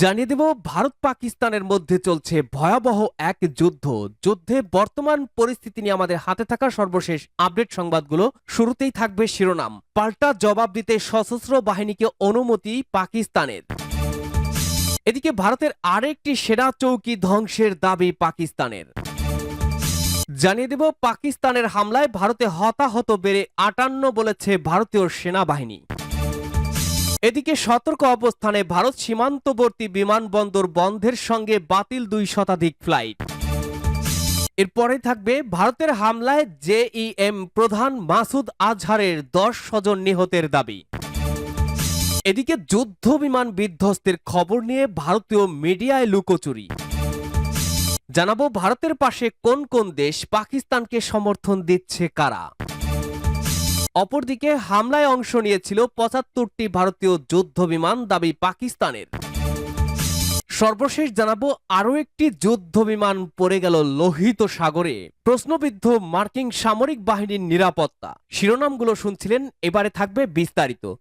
জানিয়ে দেব, ভারত পাকিস্তানের মধ্যে চলছে ভয়াবহ এক যুদ্ধ। যুদ্ধে বর্তমান পরিস্থিতি নিয়ে আমাদের হাতে থাকা সর্বশেষ আপডেট সংবাদগুলো শুরুতেই থাকবে শিরোনাম। পাল্টা জবাব দিতে সশস্ত্র বাহিনীকে অনুমতি পাকিস্তানের। এদিকে ভারতের আরেকটি সেনা চৌকি ধ্বংসের দাবি পাকিস্তানের। জানিয়ে দেব, পাকিস্তানের হামলায় ভারতে হতাহত বেড়ে আটান্ন বলেছে ভারতীয় সেনাবাহিনী। এদিকে সতর্ক অবস্থানে ভারত সীমান্তবর্তী বিমানবন্দর বন্ধের সঙ্গে বাতিল দুই শতাধিক ফ্লাইট। এরপরে থাকবে ভারতের হামলায় জেইএম প্রধান মাসুদ আজহারের দশ স্বজন নিহতের দাবি। এদিকে যুদ্ধ বিমান বিধ্বস্তের খবর নিয়ে ভারতীয় মিডিয়ায় লুকোচুরি। জানাব ভারতের পাশে কোন কোন দেশ পাকিস্তানকে সমর্থন দিচ্ছে কারা? অপরদিকে হামলায় অংশ নিয়েছিল পঁচাত্তরটি ভারতীয় যুদ্ধ বিমান দাবি পাকিস্তানের। সর্বশেষ জানাব আরও একটি যুদ্ধ বিমান পড়ে গেল লোহিত সাগরে। প্রশ্নবিদ্ধ মার্কিন সামরিক বাহিনীর নিরাপত্তা। শিরোনামগুলো শুনছিলেন, এবারে থাকবে বিস্তারিত।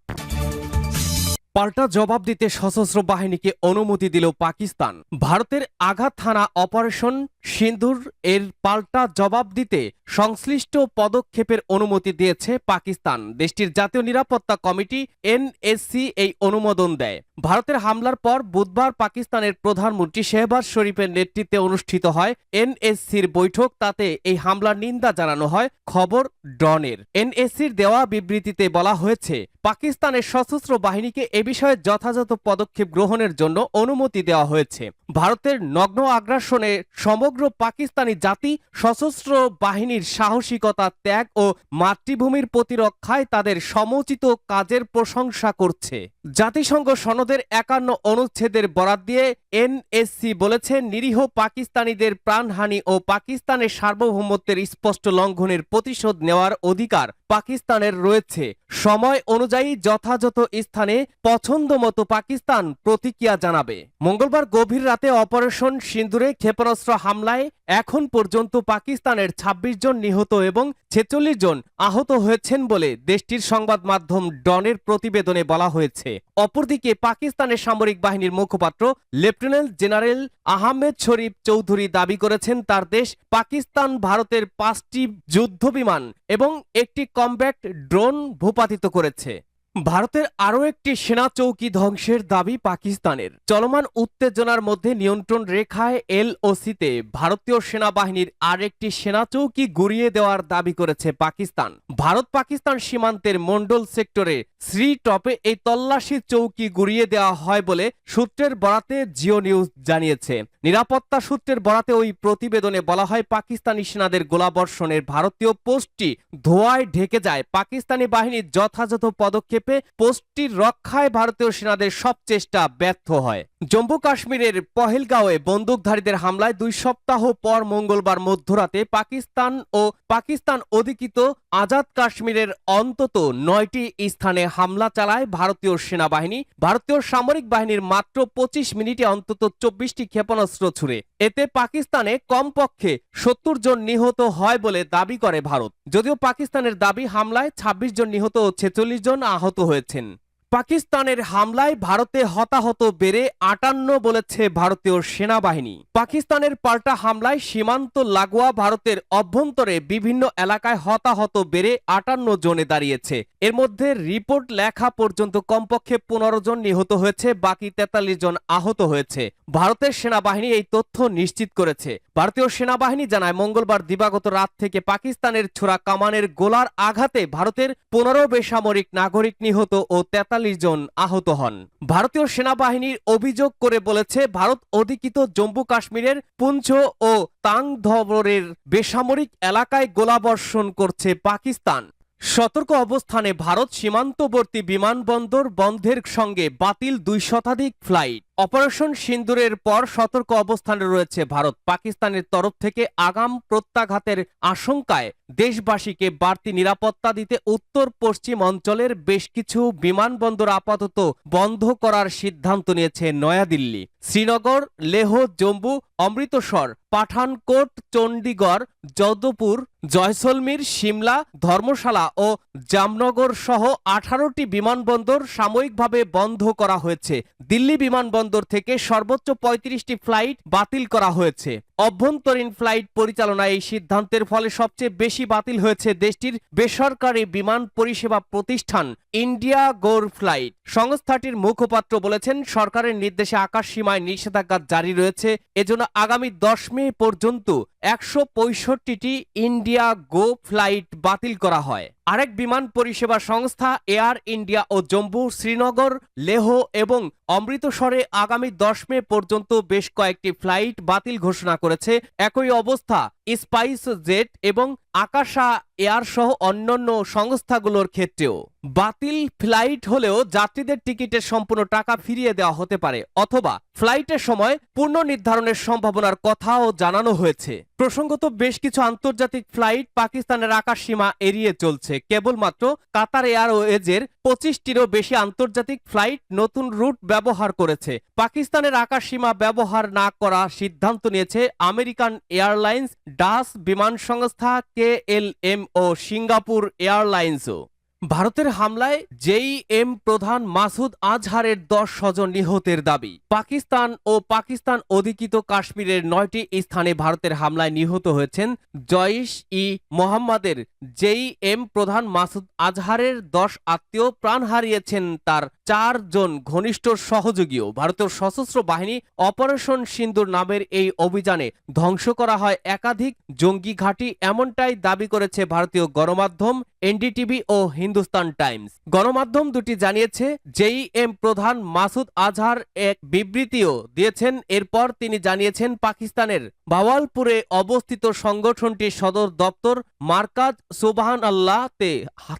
পাল্টা জবাব দিতে সশস্ত্র বাহিনীকে অনুমতি দিল পাকিস্তান। ভারতের আঘাত থানা অপারেশন সিন্ধুর এর পাল্টা জবাব দিতে সংশ্লিষ্ট পদক্ষেপের অনুমতি দিয়েছে পাকিস্তান। দেশটির জাতীয় নিরাপত্তা কমিটি এনএসসি এই অনুমোদন দেয়। ভারতের হামলার পর বুধবার পাকিস্তানের প্রধানমন্ত্রী শেহবাজ শরীফের নেতৃত্বে অনুষ্ঠিত হয় এনএসসির বৈঠক। তাতে এই হামলার নিন্দা জানানো হয় খবর ডনের। এনএসসির দেওয়া বিবৃতিতে বলা হয়েছে, পাকিস্তানের সশস্ত্র বাহিনীকে এ বিষয়ে যথাযথ পদক্ষেপ গ্রহণের জন্য অনুমতি দেওয়া হয়েছে। ভারতের নগ্ন আগ্রাসনে সমগ্র পাকিস্তানি জাতি সশস্ত্র বাহিনীর সাহসিকতা ত্যাগ ও মাতৃভূমির প্রতিরক্ষায় তাদের সমুচিত কাজের প্রশংসা করছে। জাতিসংঘ সনদের একান্ন অনুচ্ছেদের বরাত দিয়ে এনএসসি বলেছে, নিরীহ পাকিস্তানিদের প্রাণহানি ও পাকিস্তানের সার্বভৌমত্বের স্পষ্ট লঙ্ঘনের প্রতিশোধ নেওয়ার অধিকার পাকিস্তানের রয়েছে। সময় অনুযায়ী যথাযথ স্থানে পছন্দ মতো পাকিস্তান প্রতিক্রিয়া জানাবে। মঙ্গলবার গভীর রাতে অপারেশন সিন্দুরে ক্ষেপণাস্ত্র হামলায় এখন পর্যন্ত পাকিস্তানের ২৬ জন নিহত এবং ছেচল্লিশ জন আহত হয়েছেন বলে দেশটির সংবাদ মাধ্যম ডনের প্রতিবেদনে বলা হয়েছে। অপরদিকে পাকিস্তানের সামরিক বাহিনীর মুখপাত্র, লেফটেন্যান্ট জেনারেল আহমেদ শরীফ চৌধুরী দাবি করেছেন, তার দেশ পাকিস্তান ভারতের পাঁচটি যুদ্ধ বিমান এবং একটি কমব্যাক্ট ড্রোন ভূপাতিত করেছে। ভারতের আরও একটি সেনা চৌকি ধ্বংসের দাবি পাকিস্তানের। চলমান উত্তেজনার মধ্যে নিয়ন্ত্রণ রেখায় এলওসিতে ভারতীয় সেনাবাহিনীর আরেকটি সেনা চৌকি গুড়িয়ে দেওয়ার দাবি করেছে পাকিস্তান। ভারত পাকিস্তান সীমান্তের মন্ডল সেক্টরে শ্রী টপে এই তল্লাশি চৌকি গুড়িয়ে দেওয়া হয় বলে সূত্রের বরাতে জিও নিউজ জানিয়েছে। নিরাপত্তা সূত্রের বরাতে ওই প্রতিবেদনে বলা হয়, পাকিস্তানি সেনাদের গোলাবর্ষণের ভারতীয় পোস্টটি ধোঁয়ায় ঢেকে যায়। পাকিস্তানি বাহিনীর যথাযথ পদক্ষেপে পোস্টটির রক্ষায় ভারতীয় সেনাদের সব চেষ্টা ব্যর্থ হয়। জম্মু কাশ্মীরের পহেলগাঁওয়ে বন্দুকধারীদের হামলায় দুই সপ্তাহ পর মঙ্গলবার মধ্যরাতে পাকিস্তান ও পাকিস্তান অধিকৃত আজাদ কাশ্মীরের অন্তত নয়টি স্থানে হামলা চালায় ভারতীয় সেনাবাহিনী। ভারতীয় সামরিক বাহিনীর মাত্র পঁচিশ মিনিটে অন্তত চব্বিশটি ক্ষেপণাস্ত্র ছুড়ে। এতে পাকিস্তানে কমপক্ষে সত্তর জন নিহত হয় বলে দাবি করে ভারত। যদিও পাকিস্তানের দাবি, হামলায় ২৬ জন নিহত ও ছেচল্লিশ জন আহত হয়েছেন। পাকিস্তানের হামলায় ভারতে হতাহত বেড়ে আটান্ন বলেছে ভারতীয় সেনাবাহিনী। পাকিস্তানের পাল্টা হামলায় সীমান্ত লাগোয়া ভারতের অভ্যন্তরে বিভিন্ন এলাকায় হতাহত বেড়ে আটান্ন জনে দাঁড়িয়েছে। এর মধ্যে রিপোর্ট লেখা পর্যন্ত কমপক্ষে পনেরো জন নিহত হয়েছে, বাকি তেতাল্লিশ জন আহত হয়েছে। ভারতের সেনাবাহিনী এই তথ্য নিশ্চিত করেছে। ভারতীয় সেনাবাহিনী জানায়, মঙ্গলবার দিবাগত রাত থেকে পাকিস্তানের ছোড়া কামানের গোলার আঘাতে ভারতের পনেরো বেসামরিক নাগরিক নিহত ও তেতাল্লিশ জন আহত হন। ভারতীয় সেনাবাহিনীর অভিযোগ করে বলেছে, ভারত অধিকৃত জম্মু কাশ্মীরের পুঞ্চ ও তাংধবরের বেসামরিক এলাকায় গোলাবর্ষণ করছে পাকিস্তান। সতর্ক অবস্থানে ভারত সীমান্তবর্তী বিমানবন্দর বন্ধের সঙ্গে বাতিল দুই শতাধিক ফ্লাইট। অপারেশন সিন্দুরের পর সতর্ক অবস্থানে রয়েছে ভারত। পাকিস্তানের তরফ থেকে আগাম প্রত্যাঘাতের আশঙ্কায় দেশবাসীকে বাড়তি নিরাপত্তা দিতে উত্তর পশ্চিম অঞ্চলের বেশ কিছু বিমানবন্দর আপাতত বন্ধ করার সিদ্ধান্ত নিয়েছে নয়াদিল্লি। শ্রীনগর, লেহ, জম্মু, অমৃতসর, পাঠানকোট, চণ্ডীগড় যদপুর জয়সলমীর, সিমলা, ধর্মশালা ও জামনগর সহ আঠারোটি বিমানবন্দর সাময়িকভাবে বন্ধ করা হয়েছে। দিল্লি বিমানবন্দর বিমানবন্দর থেকে সর্বোচ্চ পঁয়ত্রিশটি ফ্লাইট বাতিল করা হয়েছে। অভ্যন্তরীণ ফ্লাইট পরিচালনায় এই সিদ্ধান্তের ফলে সবচেয়ে বেশি বাতিল হয়েছে দেশটির বেসরকারি বিমান পরিষেবা প্রতিষ্ঠান ইন্ডিয়া গোর ফ্লাইট। সংস্থাটির মুখপাত্র বলেছেন, সরকারের নির্দেশে আকাশ সীমায় নিষেধাজ্ঞা জারি রয়েছে। এজন্য আগামী দশ মে পর্যন্ত একশো পঁয়ষট্টিটি ইন্ডিয়া গো ফ্লাইট বাতিল করা হয়। আরেক বিমান পরিষেবা সংস্থা এয়ার ইন্ডিয়া ও জম্মু, শ্রীনগর, লেহ এবং অমৃতসরে আগামী দশ মে পর্যন্ত বেশ কয়েকটি ফ্লাইট বাতিল ঘোষণা করেছে একই অবস্থা। স্পাইস জেট এবং আকাশা এয়ার সহ অন্যান্য সংস্থাগুলোর ক্ষেত্রেও। বাতিল ফ্লাইট হলেও যাত্রীদের টিকিটের সম্পূর্ণ টাকা ফিরিয়ে দেওয়া হতে পারে, অথবা ফ্লাইটের সময় পূর্ণ নির্ধারণের সম্ভাবনার কথাও জানানো হয়েছে। প্রসঙ্গত বেশ কিছু আন্তর্জাতিক ফ্লাইট পাকিস্তানের আকাশ সীমা এড়িয়ে চলছে। কেবলমাত্র কাতার এয়ারওয়েজের পঁচিশটিরও বেশি আন্তর্জাতিক ফ্লাইট নতুন রুট ব্যবহার করেছে। পাকিস্তানের আকাশ সীমা ব্যবহার না করা সিদ্ধান্ত নিয়েছে আমেরিকান এয়ারলাইন্স ডাস বিমান সংস্থা কে এল এম ও সিঙ্গাপুর এয়ারলাইন্সও। ভারতের হামলায় জেই এম প্রধান মাসুদ আজহারের দশ স্বজন নিহতের দাবি। পাকিস্তান ও পাকিস্তান অধিকৃত কাশ্মীরের নয়টি স্থানে ভারতের হামলায় নিহত হয়েছেন জয়িশ ই মোহাম্মদের। জেই এম প্রধান মাসুদ আজহারের দশ আত্মীয় প্রাণ হারিয়েছেন তার চারজন ঘনিষ্ঠ সহযোগীও। ভারতের সশস্ত্র বাহিনী অপারেশন সিন্দুর নামের এই অভিযানে ধ্বংস করা হয় একাধিক জঙ্গি ঘাঁটি, এমনটাই দাবি করেছে ভারতীয় গণমাধ্যম এনডিটিভি ও হিন্দুস্তান টাইমস। গণমাধ্যম দুটি জানিয়েছে জেই এম প্রধান মাসুদ আজহার এক বিবৃতিও দিয়েছেন। এরপর তিনি জানিয়েছেন, পাকিস্তানের বাওয়ালপুরে অবস্থিত সংগঠনটির সদর দপ্তর মার্কাজ সুবাহান আল্লাহ তে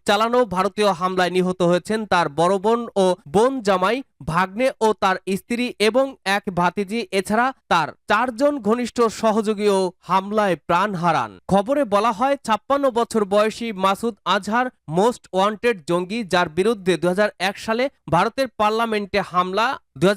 চালানো ভারতীয় হামলায় নিহত হয়েছেন তার বড় বোন ও বোন জামাই ভাগ্নে ও তার স্ত্রী এবং এক ভাতিজি, এছাড়া তার চারজন ঘনিষ্ঠ সহযোগীও হামলায় প্রাণ হারান। খবরে বলা হয়, ছাপ্পান্ন বছর বয়সী মাসুদ আজহার মোস্ট ওয়ান্টেড জঙ্গি, যার বিরুদ্ধে দু হাজার এক সালে ভারতের পার্লামেন্টে হামলা দু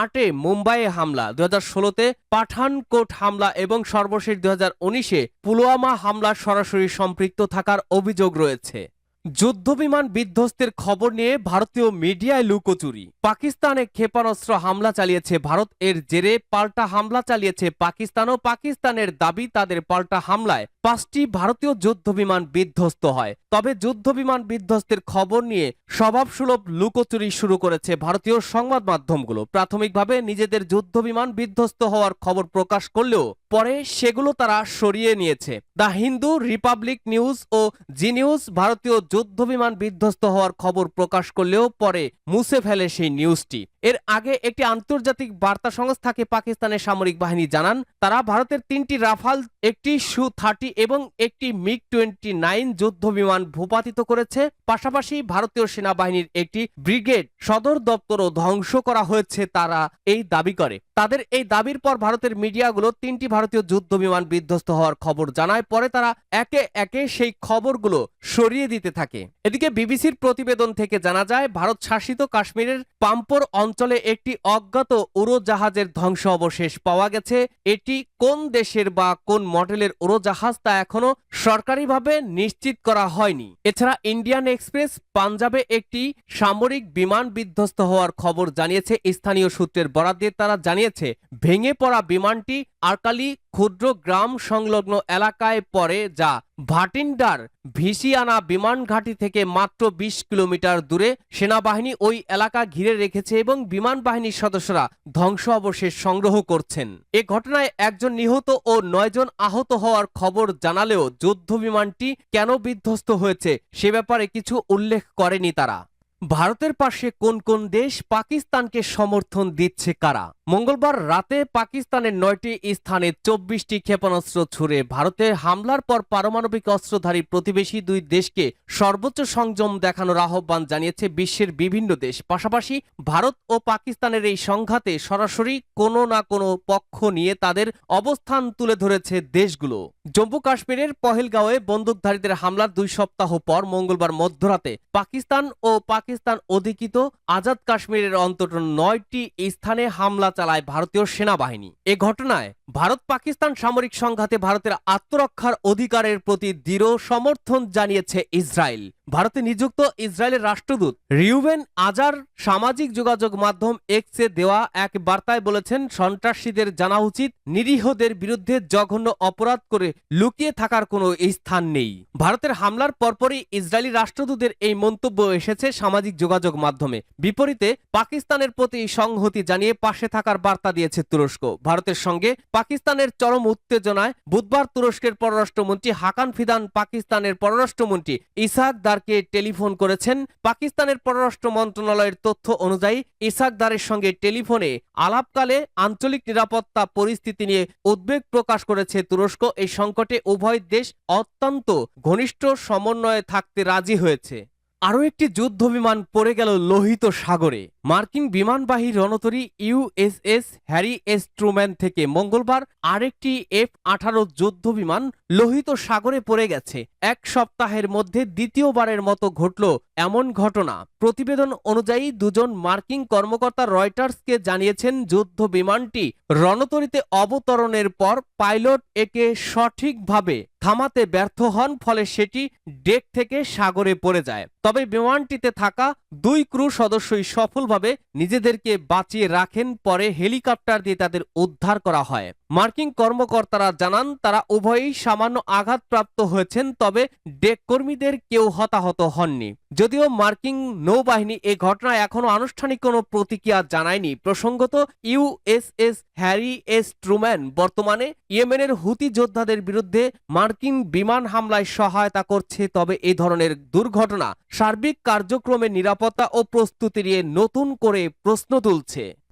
আটে মুম্বাইয়ে হামলা দু হাজার ষোলোতে পাঠানকোট হামলা এবং সর্বশেষ দু হাজার উনিশে পুলওয়ামা হামলার সরাসরি সম্পৃক্ত থাকার অভিযোগ রয়েছে। যুদ্ধবিমান বিধ্বস্তের খবর নিয়ে ভারতীয় মিডিয়ায় লুকোচুরি। পাকিস্তানে ক্ষেপণাস্ত্র হামলা চালিয়েছে ভারত। এর জেরে পাল্টা হামলা চালিয়েছে পাকিস্তান ও পাকিস্তানের দাবি তাদের পাল্টা হামলায় পাঁচটি ভারতীয় যুদ্ধবিমান বিধ্বস্ত হয়। তবে যুদ্ধবিমান বিধ্বস্তের খবর নিয়ে স্বভাবসুলভ লুকোচুরি শুরু করেছে ভারতীয় সংবাদ মাধ্যমগুলো। প্রাথমিকভাবে নিজেদের যুদ্ধবিমান বিধ্বস্ত হওয়ার খবর প্রকাশ করলেও পরে সেগুলো তারা সরিয়ে নিয়েছে। দ্য হিন্দু রিপাবলিক নিউজ ও জি নিউজ ভারতীয় যুদ্ধবিমান বিধ্বস্ত হওয়ার খবর প্রকাশ করলেও পরে মুছে ফেলে সেই নিউজটি। এর আগে একটি আন্তর্জাতিক বার্তা সংস্থাকে পাকিস্তানের সামরিক বাহিনী জানান, তারা ভারতের তিনটি রাফাল, একটি সু থার্টি এবং একটি মিগ টোয়েন্টি নাইন যুদ্ধ বিমান ভূপাতিত করেছে। পাশাপাশি ভারতীয় সেনাবাহিনীর একটি ব্রিগেড সদর দপ্তরও ধ্বংস করা হয়েছে তারা এই দাবি করে। তাদের এই দাবির পর ভারতের মিডিয়াগুলো তিনটি ভারতীয় যুদ্ধ বিমান বিধ্বস্ত হওয়ার খবর জানায়, পরে তারা একে একে সেই খবরগুলো সরিয়ে দিতে থাকে। এদিকে বিবিসির প্রতিবেদন থেকে জানা যায়, ভারত শাসিত কাশ্মীরের পাম্পোর অঞ্চলে একটি অজ্ঞাত উড়োজাহাজের ধ্বংস অবশেষ পাওয়া গেছে। এটি কোন দেশের বা কোন মডেলের উড়োজাহাজ তা এখনও সরকারিভাবে নিশ্চিত করা হয়নি। এছাড়া ইন্ডিয়ান এক্সপ্রেস পাঞ্জাবে একটি সামরিক বিমান বিধ্বস্ত হওয়ার খবর জানিয়েছে। স্থানীয় সূত্রের বরাদ দিয়ে তারা জানিয়েছে, ভেঙে পড়া বিমানটি আরকালি ক্ষুদ্র গ্রাম সংলগ্ন এলাকায় পড়ে যা ভাটিন্ডার ভিসিয়ানা বিমান ঘাঁটি থেকে মাত্র বিশ কিলোমিটার দূরে সেনাবাহিনী ওই এলাকা ঘিরে রেখেছে এবং বিমান বাহিনীর সদস্যরা ধ্বংস অবশেষ সংগ্রহ করছেন। এ ঘটনায় একজন নিহত ও নয়জন আহত হওয়ার খবর জানালেও যুদ্ধ বিমানটি কেন বিধ্বস্ত হয়েছে সে ব্যাপারে কিছু উল্লেখ করেনি তারা। ভারতের পাশে কোন কোন দেশ পাকিস্তানকে সমর্থন দিচ্ছে কারা? মঙ্গলবার রাতে পাকিস্তানের নয়টি স্থানে চব্বিশটি ক্ষেপণাস্ত্র ছুড়ে ভারতে হামলার পর পারমাণবিক অস্ত্রধারী প্রতিবেশী দুই দেশকে সর্বোচ্চ সংযম দেখানোর আহ্বান জানিয়েছে বিশ্বের বিভিন্ন দেশ। পাশাপাশি ভারত ও পাকিস্তানের এই সংঘাতে সরাসরি কোনো না কোনো পক্ষ নিয়ে তাদের অবস্থান তুলে ধরেছে দেশগুলো। জম্মু কাশ্মীরের পহেলগাঁওয়ে বন্দুকধারীদের হামলার দুই সপ্তাহ পর মঙ্গলবার মধ্যরাতে পাকিস্তান ও পাকিস্তান অধিকৃত আজাদ কাশ্মীরের অন্তত নয়টি স্থানে হামলা চালায় ভারতীয় সেনাবাহিনী। এ ঘটনায় ভারত পাকিস্তান সামরিক সংঘাতে ভারতের আত্মরক্ষার অধিকারের প্রতি দৃঢ় সমর্থন জানিয়েছে ইসরায়েল। ভারতে নিযুক্ত ইসরায়েলের রাষ্ট্রদূত রিউবেন আজার সামাজিক যোগাযোগ মাধ্যম এক্সে দেওয়া এক বার্তায় বলেছেন, সন্ত্রাসীদের জানা উচিত নিরীহদের বিরুদ্ধে জঘন্য অপরাধ করে লুকিয়ে থাকার কোনো স্থান নেই। ভারতের হামলার পরপরই ইসরায়েলি রাষ্ট্রদূতের এই মন্তব্য এসেছে সামাজিক যোগাযোগ মাধ্যমে। বিপরীতে, পাকিস্তানের প্রতি সংহতি জানিয়ে পাশে থাকার বার্তা দিয়েছে তুরস্ক। ভারতের সঙ্গে পাকিস্তানের চরম উত্তেজনায় বুধবার তুরস্কের পররাষ্ট্রমন্ত্রী হাকান ফিদান পাকিস্তানের পররাষ্ট্রমন্ত্রী ইসাক দারকে টেলিফোন করেছেন। পাকিস্তানের পররাষ্ট্র মন্ত্রণালয়ের তথ্য অনুযায়ী ইসাক দারের সঙ্গে টেলিফোনে আলাপকালে আঞ্চলিক নিরাপত্তা পরিস্থিতি নিয়ে উদ্বেগ প্রকাশ করেছে তুরস্ক। এই সংকটে উভয় দেশ অত্যন্ত ঘনিষ্ঠ সমন্বয়ে থাকতে রাজি হয়েছে। আরও একটি যুদ্ধ বিমান পড়ে গেল লোহিত সাগরে। মার্কিন বিমানবাহী রণতরী ইউএসএস হ্যারি এস ট্রুম্যান থেকে মঙ্গলবার আরেকটি এফ আঠারো যুদ্ধ বিমান লোহিত সাগরে পড়ে গেছে। এক সপ্তাহের মধ্যে দ্বিতীয়বারের মতো ঘটল এমন ঘটনা। প্রতিবেদন অনুযায়ী দুজন মার্কিন কর্মকর্তা রয়টার্সকে জানিয়েছেন যুদ্ধ বিমানটি রণতরীতে অবতরণের পর পাইলট একে সঠিকভাবে থামাতে ব্যর্থ হন, ফলে সেটি ডেক থেকে সাগরে পড়ে যায়। তবে বিমানটিতে থাকা দুই ক্রু সদস্যই সফলভাবে নিজেদেরকে বাঁচিয়ে রাখেন, পরে হেলিকপ্টার দিয়ে তাদের উদ্ধার করা হয়। মার্কিন কর্মকর্তারা জানান, তারা উভয়ই সামান্য আঘাতপ্রাপ্ত হয়েছেন, তবে ডেক কর্মীদের কেউ হতাহত হননি। যদিও মার্কিন নৌবাহিনী এ ঘটনায় এখনও আনুষ্ঠানিক কোনো প্রতিক্রিয়া জানায়নি, প্রসঙ্গত ইউএসএস হ্যারি এস ট্রুম্যান বর্তমানে ইয়েমেনের হুতি যোদ্ধাদের বিরুদ্ধে মার্কিন বিমান হামলায় সহায়তা করছে, তবে এ ধরনের দুর্ঘটনা সার্বিক কার্যক্রমে নিরাপত্তা ও প্রস্তুতি নিয়ে নতুন করে প্রশ্ন তুলছে।